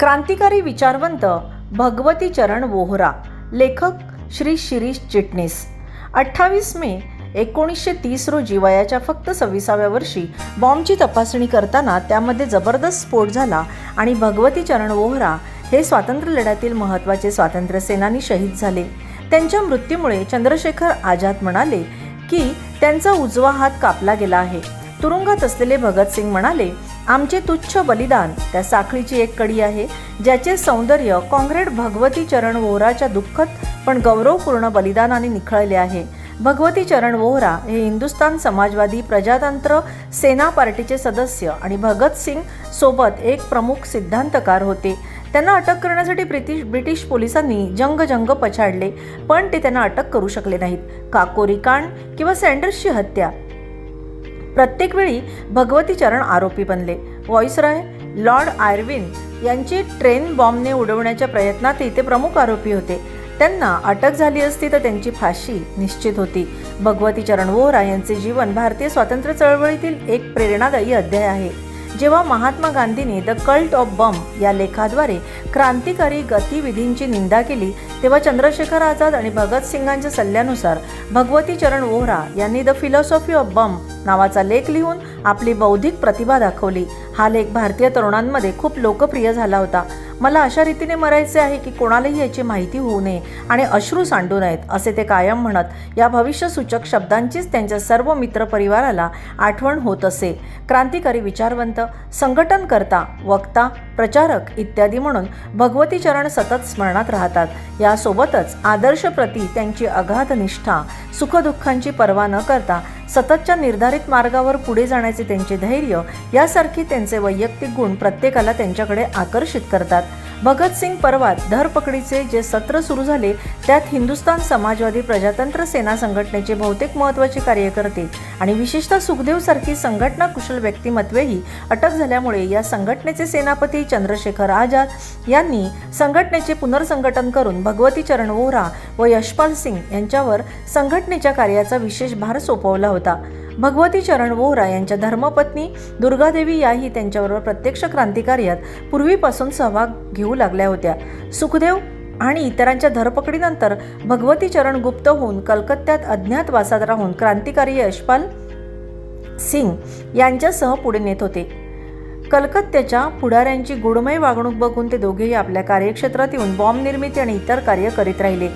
क्रांतिकारी विचारवंत भगवती चरण वोहरा लेखक श्री शिरीष चिटणीस. अठ्ठावीस मे एकोणीसशे तीस रोजी वयाच्या फक्त सव्वीसाव्या वर्षी बॉम्बची तपासणी करताना त्यामध्ये जबरदस्त स्फोट झाला आणि भगवती चरण वोहरा हे स्वातंत्र्य लढ्यातील महत्त्वाचे स्वातंत्र्यसेनानी शहीद झाले. त्यांच्या मृत्यूमुळे चंद्रशेखर आझाद म्हणाले की त्यांचा उजवा हात कापला गेला आहे. तुरुंगात असलेले भगतसिंग म्हणाले आमचे तुच्छ बलिदान त्या साखळीची एक कडी आहे ज्याचे सौंदर्य काँग्रेड भगवती चरण वोहराच्या दुःखद पण गौरवपूर्ण बलिदानाने निखळले आहे. भगवती चरण वोहरा हे हिंदुस्तान समाजवादी प्रजातंत्र सेना पार्टीचे सदस्य आणि भगतसिंग सोबत एक प्रमुख सिद्धांतकार होते. त्यांना अटक करण्यासाठी ब्रिटिश ब्रिटिश पोलिसांनी जंग जंग पछाडले पण ते त्यांना अटक करू शकले नाहीत. काकोरी कांड किंवा सँडर्सची हत्या प्रत्येक वेळी भगवती चरण आरोपी बनले. व्हॉइसरॉय लॉर्ड आयर्विन यांची ट्रेन बॉम्बने उडवण्याच्या प्रयत्नातही ते प्रमुख आरोपी होते. त्यांना अटक झाली असती तर त्यांची फाशी निश्चित होती. भगवती चरण वोहरा यांचे जीवन भारतीय स्वातंत्र्य चळवळीतील एक प्रेरणादायी अध्याय आहे. जेव्हा महात्मा गांधींनी द कल्ट ऑफ बम या लेखाद्वारे क्रांतिकारी गतिविधींची निंदा केली तेव्हा चंद्रशेखर आझाद आणि भगतसिंगांच्या सल्ल्यानुसार भगवती चरण वोहरा यांनी द फिलॉसॉफी ऑफ बम नावाचा लेख लिहून आपली बौद्धिक प्रतिभा दाखवली. हा लेख भारतीय तरुणांमध्ये खूप लोकप्रिय झाला होता. मला अशा रीतीने मरायचे आहे की कोणालाही याची माहिती होऊ नये आणि अश्रू सांडू नयेत असे ते कायम म्हणत या भविष्यसूचक शब्दांचीच त्यांच्या सर्व मित्रपरिवाराला आठवण होत असे. क्रांतिकारी विचारवंत संघटनकर्ता वक्ता प्रचारक इत्यादी म्हणून भगवती चरण सतत स्मरणात राहतात. यासोबतच आदर्शप्रती त्यांची अगाध निष्ठा सुखदुःखांची पर्वा न करता सततच्या निर्धारित मार्गावर पुढे जाण्याचे त्यांचे धैर्य यासारखी त्यांचे वैयक्तिक गुण प्रत्येकाला त्यांच्याकडे आकर्षित करतात. भगतसिंग परवात धरपकडीचे जे सत्र सुरू झाले त्यात हिंदुस्तान समाजवादी प्रजातंत्र सेना संघटनेचे बहुतेक महत्त्वाचे कार्यकर्ते आणि विशेषतः सुखदेवसारखी संघटना कुशल व्यक्तिमत्वेही अटक झाल्यामुळे या संघटनेचे सेनापती चंद्रशेखर आझाद यांनी संघटनेचे पुनर्संघटन करून भगवती चरण वोहरा व यशपाल सिंग यांच्यावर संघटनेच्या कार्याचा विशेष भार सोपवला होता. भगवती चरण वोहरा यांच्या धर्मपत्नी दुर्गादेवी याही त्यांच्याबरोबर प्रत्यक्ष क्रांतिकार्यात पूर्वीपासून सहभाग घेऊ लागल्या होत्या. सुखदेव आणि इतरांच्या धरपकडीनंतर भगवती चरण गुप्त होऊन कलकत्त्यात अज्ञातवासात राहून क्रांतिकारी यशपाल सिंग यांच्यासह पुढे नेत होते. कलकत्त्याच्या पुढाऱ्यांची गुडमय वागणूक बघून ते दोघेही आपल्या कार्यक्षेत्रात येऊन बॉम्ब निर्मिती आणि इतर कार्य करीत राहिले.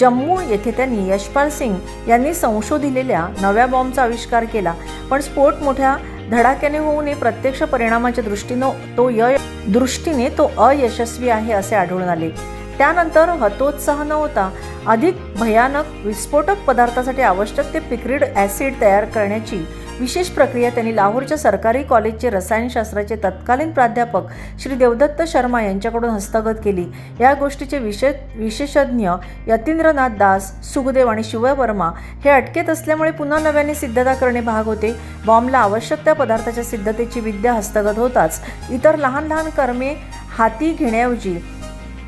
जम्मू येथे त्यांनी यशपाल सिंग यांनी संशोधिलेल्या नव्या बॉम्बचा आविष्कार केला. पण स्फोट मोठ्या धडाक्याने होऊ नये प्रत्यक्ष परिणामाच्या दृष्टीनं तो य दृष्टीने तो अयशस्वी आहे असे आढळून आले. त्यानंतर हतोत्साह न होता. अधिक भयानक विस्फोटक पदार्थासाठी आवश्यक ते पिक्रिड ॲसिड तयार करण्याची विशेष प्रक्रिया त्यांनी लाहोरच्या सरकारी कॉलेजचे रसायनशास्त्राचे तत्कालीन प्राध्यापक श्री देवदत्त शर्मा यांच्याकडून हस्तगत केली. या गोष्टीचे विशेष विशेषज्ञ यतींद्रनाथ दास सुखदेव आणि शिववर्मा हे अटकेत असल्यामुळे पुन्हा नव्याने सिद्धता करणे भाग होते. बॉम्बला आवश्यक त्या पदार्थाच्या सिद्धतेची विद्या हस्तगत होताच. इतर लहान लहान कर्मे हाती घेण्याऐवजी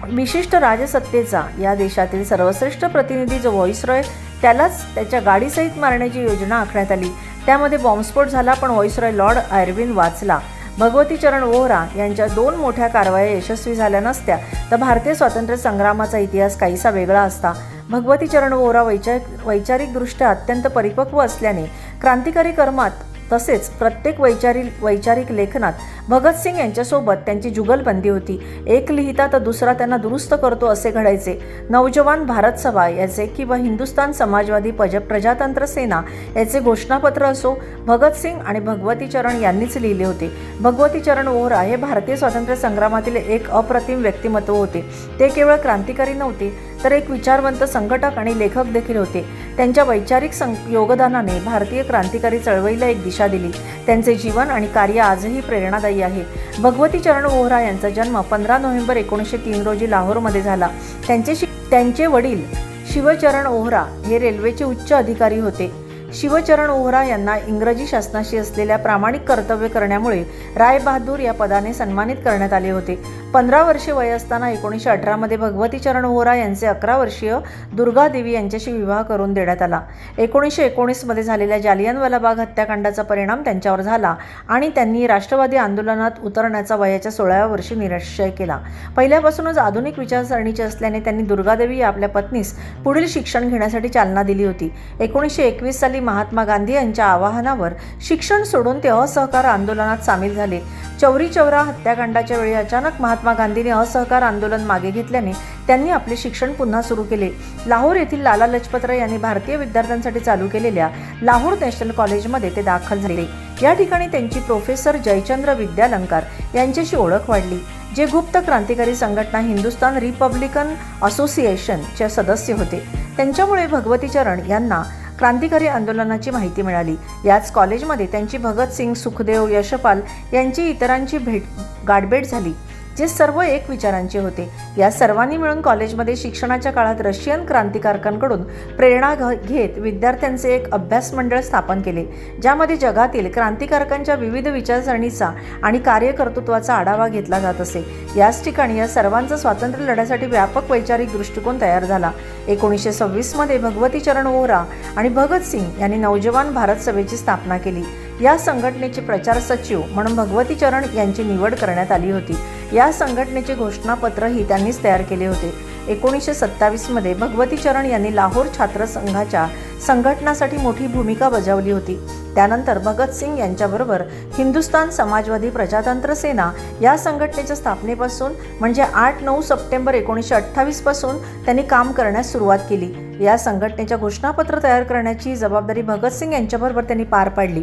विशिष्ट राजसत्तेचा या देशातील सर्वश्रेष्ठ प्रतिनिधी जो व्हॉइसरॉय त्यालाच त्याच्या गाडीसहित मारण्याची योजना आखण्यात आली. त्यामध्ये बॉम्बस्फोट झाला पण व्हॉइसरॉय लॉर्ड आयर्विन वाचला. भगवती चरण वोहरा यांच्या दोन मोठ्या कारवाया यशस्वी झाल्या नसत्या तर भारतीय स्वातंत्र्य संग्रामाचा इतिहास काहीसा वेगळा असता. भगवती चरण वोहरा वैचारिक वैचारिकदृष्ट्या अत्यंत परिपक्व असल्याने क्रांतिकारी कर्मात तसेच प्रत्येक वैचारिक वैचारिक लेखनात भगतसिंग यांच्यासोबत त्यांची जुगलबंदी होती. एक लिहिता तर दुसरा त्यांना दुरुस्त करतो असे घडायचे. नवजवान भारत सभा याचे किंवा हिंदुस्तान समाजवादी पज प्रजातंत्र सेना याचे घोषणापत्र असो भगतसिंग आणि भगवती चरण यांनीच लिहिले होते. भगवतीचरण ओहरा हे भारतीय स्वातंत्र्य संग्रामातील एक अप्रतिम व्यक्तिमत्व होते. ते केवळ क्रांतिकारी नव्हते तर एक विचारवंत संघटक आणि लेखक देखील होते. त्यांच्या वैचारिक सं योगदानाने भारतीय क्रांतिकारी चळवळीला एक दिशा दिली. त्यांचे जीवन आणि कार्य आजही प्रेरणादायी आहे. भगवती चरण वोहरा यांचा जन्म पंधरा नोव्हेंबर एकोणीसशे तीन रोजी लाहोरमध्ये झाला. त्यांचे शि त्यांचे वडील शिवचरण ओहरा हे रेल्वेचे उच्च अधिकारी होते. शिवचरण ओहरा यांना इंग्रजी शासनाशी असलेल्या प्रामाणिक कर्तव्य करण्यामुळे राय बहादूर या पदाने सन्मानित करण्यात आले होते. पंधरा वर्षे वय असताना एकोणीसशे अठरामध्ये भगवती चरण होरा यांचे अकरा वर्षीय दुर्गा देवी यांच्याशी विवाह करून देण्यात आला. एकोणीसशे एकोणीसमध्ये झालेल्या जालियनवाला बाग हत्याकांडाचा परिणाम त्यांच्यावर झाला आणि त्यांनी राष्ट्रवादी आंदोलनात उतरण्याचा वयाच्या सोळाव्या वर्षी निराशय केला. पहिल्यापासूनच आधुनिक विचारसरणीचे असल्याने त्यांनी दुर्गादेवी या आपल्या पत्नीस पुढील शिक्षण घेण्यासाठी चालना दिली होती. एकोणीसशे एकवीस साली महात्मा गांधी यांच्या आवाहनावर शिक्षण सोडून ते असहकार आंदोलनात सामील झाले. चौरी चौरा हत्याकांडाच्या वेळी अचानक महात्मा गांधींनी असहकार आंदोलन मागे घेतल्याने त्यांनी आपले शिक्षण पुन्हा सुरू केले. लाहोर येथील लाला लजपतराय यांनी भारतीय विद्यार्थ्यांसाठी चालू केलेल्या लाहोर नॅशनल कॉलेजमध्ये ते दाखल झाले. या ठिकाणी त्यांची प्रोफेसर जयचंद्र विद्यालंकार यांच्याशी ओळख वाढली जे गुप्त क्रांतिकारी संघटना हिंदुस्तान रिपब्लिकन असोसिएशनचे सदस्य होते. त्यांच्यामुळे भगवती चरण यांना क्रांतिकारी आंदोलनाची माहिती मिळाली. याच कॉलेजमध्ये त्यांची भगतसिंग सुखदेव यशपाल यांची इतरांची भेट गाठभेट झाली. जे सर्व एक विचारांचे होते. या सर्वांनी मिळून कॉलेजमध्ये शिक्षणाच्या काळात रशियन क्रांतिकारकांकडून प्रेरणा घ घेत विद्यार्थ्यांचे एक अभ्यास मंडळ स्थापन केले. ज्यामध्ये जगातील क्रांतिकारकांच्या विविध विचारसरणीचा आणि कार्यकर्तृत्वाचा आढावा घेतला जात असे. याच ठिकाणी या सर्वांचा स्वातंत्र्य लढ्यासाठी व्यापक वैचारिक दृष्टिकोन तयार झाला. एकोणीसशे सव्वीसमध्ये भगवती चरण वोहरा आणि भगतसिंग यांनी नवजवान भारत सभेची स्थापना केली. या संघटनेचे प्रचार सचिव म्हणून भगवती चरण यांची निवड करण्यात आली होती. या संघटनेचे घोषणापत्रही त्यांनीच तयार केले होते. एकोणीसशे सत्तावीसमध्ये भगवती चरण यांनी लाहोर छात्र संघाच्या संघटनासाठी मोठी भूमिका बजावली होती. त्यानंतर भगतसिंग यांच्याबरोबर हिंदुस्तान समाजवादी प्रजातंत्र सेना या संघटनेच्या स्थापनेपासून म्हणजे आठ नऊ सप्टेंबर एकोणीसशे अठ्ठावीसपासून त्यांनी काम करण्यास सुरुवात केली. या संघटनेच्या घोषणापत्र तयार करण्याची जबाबदारी भगतसिंग यांच्याबरोबर त्यांनी पार पाडली.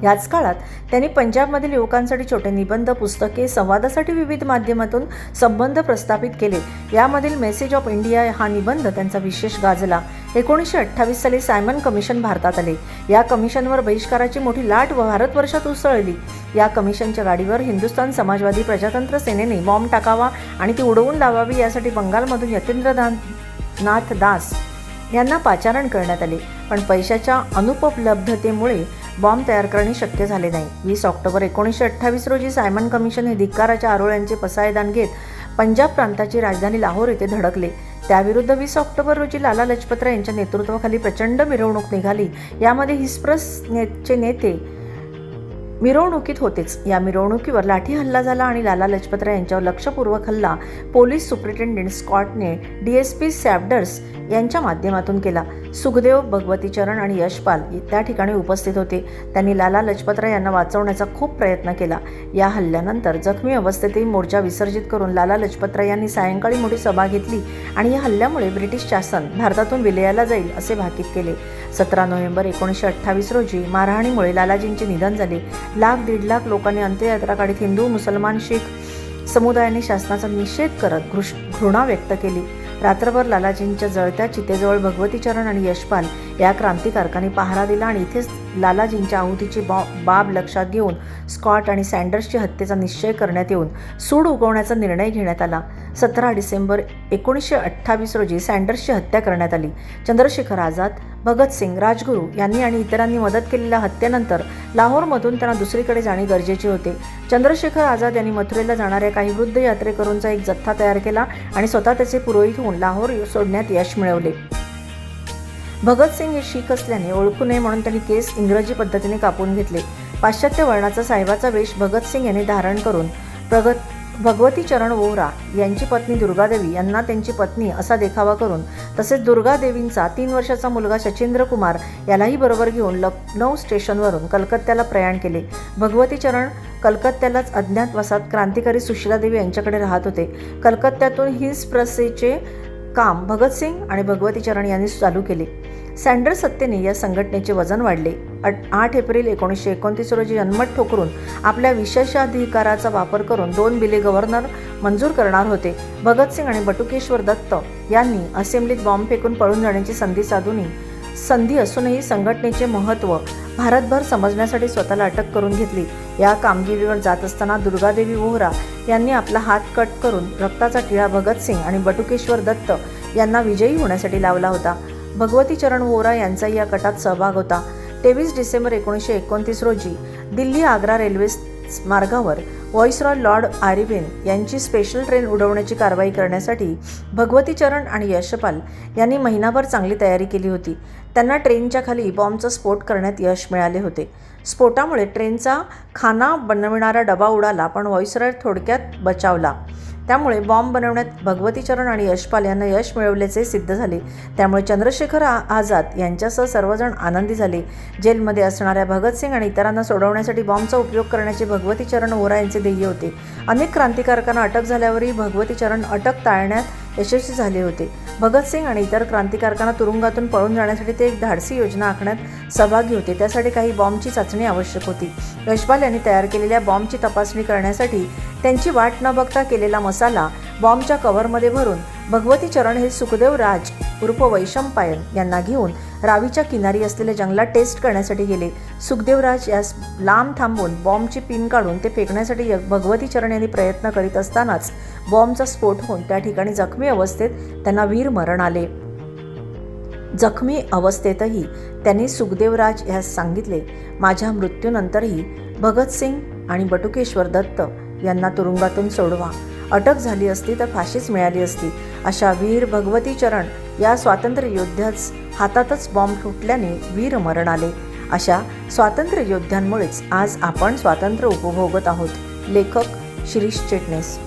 ह्याच काळात त्यांनी पंजाबमधील युवकांसाठी छोटे निबंध पुस्तके संवादासाठी विविध माध्यमातून संबंध प्रस्थापित केले. यामधील मेसेज ऑफ इंडिया हा निबंध त्यांचा विशेष गाजला. एकोणीसशे अठ्ठावीस साली सायमन कमिशन भारतात आले. या कमिशनवर बहिष्काराची मोठी लाट वर्षात उसळली. या कमिशनच्या गाडीवर हिंदुस्थान समाजवादी प्रजातंत्र सेनेने बॉम्ब टाकावा आणि ती उडवून लावावी यासाठी बंगालमधून यतींद्रनाथ नाथ दास यांना पाचारण करण्यात आले. पण पैशाच्या अनुपलब्धतेमुळे बॉम्ब तयार करणे शक्य झाले नाही. वीस ऑक्टोबर एकोणीसशे अठ्ठावीस रोजी सायमन कमिशन हे धिक्काराच्या आरोळ्यांचे पसायदान घेत पंजाब प्रांताची राजधानी लाहोर येथे धडकले. त्याविरुद्ध वीस ऑक्टोबर रोजी लाला लजपतराय यांच्या नेतृत्वाखाली प्रचंड मिरवणूक निघाली. यामध्ये हिस्प्रस नेचे नेते मिरवणुकीत होतेच. या मिरवणुकीवर लाठी हल्ला झाला आणि लाला लजपतराय यांच्यावर लक्षपूर्वक हल्ला पोलीस सुप्रिटेंडेंट स्कॉटने डी एस पी सॅबडर्स यांच्या माध्यमातून केला. सुखदेव भगवती चरण आणि यशपाल त्या ठिकाणी उपस्थित होते. त्यांनी लाला लजपतराय यांना वाचवण्याचा खूप प्रयत्न केला. या हल्ल्यानंतर जखमी अवस्थेतही मोर्चा विसर्जित करून लाला लजपतराय यांनी सायंकाळी मोठी सभा घेतली आणि या हल्ल्यामुळे ब्रिटिश शासन भारतातून विलयाला जाईल असे भाकीत केले. सतरा नोव्हेंबर एकोणीसशे अठ्ठावीस रोजी मारहाणीमुळे लालाजींचे निधन झाले. लाख दीड लाख लोकांनी अंत्ययात्रा काढीत हिंदू मुसलमान शीख समुदायाने शासनाचा निषेध करत घृष घृणा व्यक्त केली. रात्रभर लालाजींच्या जळत्या चितेजवळ भगवतीचरण आणि यशपाल या क्रांतिकारकांनी पहारा दिला आणि इथेच लालाजींच्या आहुतीची बॉ बाब लक्षात घेऊन स्कॉट आणि सँडर्सची हत्येचा निश्चय करण्यात येऊन सूड उगवण्याचा निर्णय घेण्यात आला. सतरा डिसेंबर एकोणीसशे अठ्ठावीस रोजी सँडर्सची हत्या करण्यात आली. चंद्रशेखर आझाद भगतसिंग राजगुरू यांनी आणि इतरांनी मदत केलेल्या हत्येनंतर लाहोरमधून त्यांना दुसरीकडे जाणे गरजेचे होते. चंद्रशेखर आझाद यांनी मथुरेला जाणाऱ्या काही वृद्ध यात्रेकरूंचा एक जथ्था तयार केला आणि स्वतः त्याचे पुरोहित होऊन लाहोर सोडण्यात यश मिळवले. भगतसिंग हे शीख असल्याने ओळखू नये म्हणून त्यांनी केस इंग्रजी पद्धतीने कापून घेतले. पाश्चात्य वर्णाचा साहेबाचा वेश भगतसिंग यांनी धारण करून प्रगत भगवती चरण वोहरा यांची पत्नी दुर्गादेवी यांना त्यांची पत्नी असा देखावा करून तसेच दुर्गादेवींचा तीन वर्षाचा मुलगा शचींद्र कुमार यालाही बरोबर घेऊन लखनौ स्टेशनवरून कलकत्त्याला प्रयाण केले. भगवती चरण कलकत्त्यालाच अज्ञातवासात क्रांतिकारी सुशीलादेवी यांच्याकडे राहत होते. कलकत्त्यातून हिल्स प्रसेचे काम भगतसिंग आणि भगवती चरण यांनी चालू केले. सँडर सत्तेने या संघटनेचे वजन वाढले. आठ एप्रिल एकोणीसशे एकोणतीस रोजी जन्मत ठोकरून आपल्या विशेषाधिकाराचा वापर करून दोन बिले गव्हर्नर मंजूर करणार होते. भगतसिंग आणि बटुकेश्वर दत्त यांनी असेंब्लीत बॉम्ब फेकून पळून जाण्याची संधी साधूनही संधी असूनही संघटनेचे महत्त्व भारतभर समजण्यासाठी स्वतःला अटक करून घेतली. या कामगिरीवर जात असताना दुर्गादेवी वोहरा यांनी आपला हात कट करून रक्ताचा टिळा भगतसिंग आणि बटुकेश्वर दत्त यांना विजयी होण्यासाठी लावला होता. भगवती चरण वोरा यांचाही या कटात सहभाग होता. तेवीस डिसेंबर एकोणीसशे एकोणतीस रोजी दिल्ली आग्रा रेल्वे मार्गावर व्हॉइसरॉय लॉर्ड आरिविन यांची स्पेशल ट्रेन उडवण्याची कारवाई करण्यासाठी भगवती चरण आणि यशपाल यांनी महिनाभर चांगली तयारी केली होती. त्यांना ट्रेनच्या खाली बॉम्बचा स्फोट करण्यात यश मिळाले होते. स्फोटामुळे ट्रेनचा खाना बनविणारा डबा उडाला पण व्हॉइसरॉय थोडक्यात बचावला. त्यामुळे बॉम्ब बनवण्यात भगवती चरण आणि यशपाल यांना यश मिळवल्याचे सिद्ध झाले. त्यामुळे चंद्रशेखर आ- आझाद यांच्यासह सर्वजण आनंदी झाले. जेलमध्ये असणाऱ्या भगतसिंग आणि इतरांना सोडवण्यासाठी बॉम्बचा उपयोग करण्याचे भगवती चरण वोरा यांचे ध्येय होते. अनेक क्रांतिकारकांना अटक झाल्यावरही भगवती चरण अटक टाळण्यात यशस्वी झाले होते. भगतसिंग आणि इतर क्रांतिकारकांना तुरुंगातून पळून जाण्यासाठी ते एक धाडसी योजना आखण्यात सहभागी होते. त्यासाठी काही बॉम्बची चाचणी आवश्यक होती. यशपाल यांनी तयार केलेल्या बॉम्बची तपासणी करण्यासाठी त्यांची वाट न बघता केलेला मसाला बॉम्बच्या कव्हरमध्ये भरून भगवती चरण हे सुखदेव राज उर्फ वैशंपायन यांना घेऊन रावीच्या किनारी असलेल्या जंगलात टेस्ट करण्यासाठी गेले. सुखदेवराज यास लांब थांबून बॉम्बची पिन काढून ते फेकण्यासाठी य- भगवती चरण यांनी प्रयत्न करीत असतानाच बॉम्बचा स्फोट होऊन त्या ठिकाणी जखमी अवस्थेत त्यांना वीर मरण आले. जखमी अवस्थेतही त्यांनी सुखदेवराज यास सांगितले माझ्या मृत्यूनंतरही भगतसिंग आणि बटुकेश्वर दत्त यांना तुरुंगातून सोडवा. अटक झाली असती तर फाशीच मिळाली असती. अशा वीर भगवती चरण या स्वातंत्र्य योद्ध्याच हातातच बॉम्ब फुटल्याने वीर मरण आले. अशा स्वातंत्र्य योद्ध्यांमुळेच आज आपण स्वातंत्र्य उपभोगत आहोत. लेखक शिरीष चिटणीस.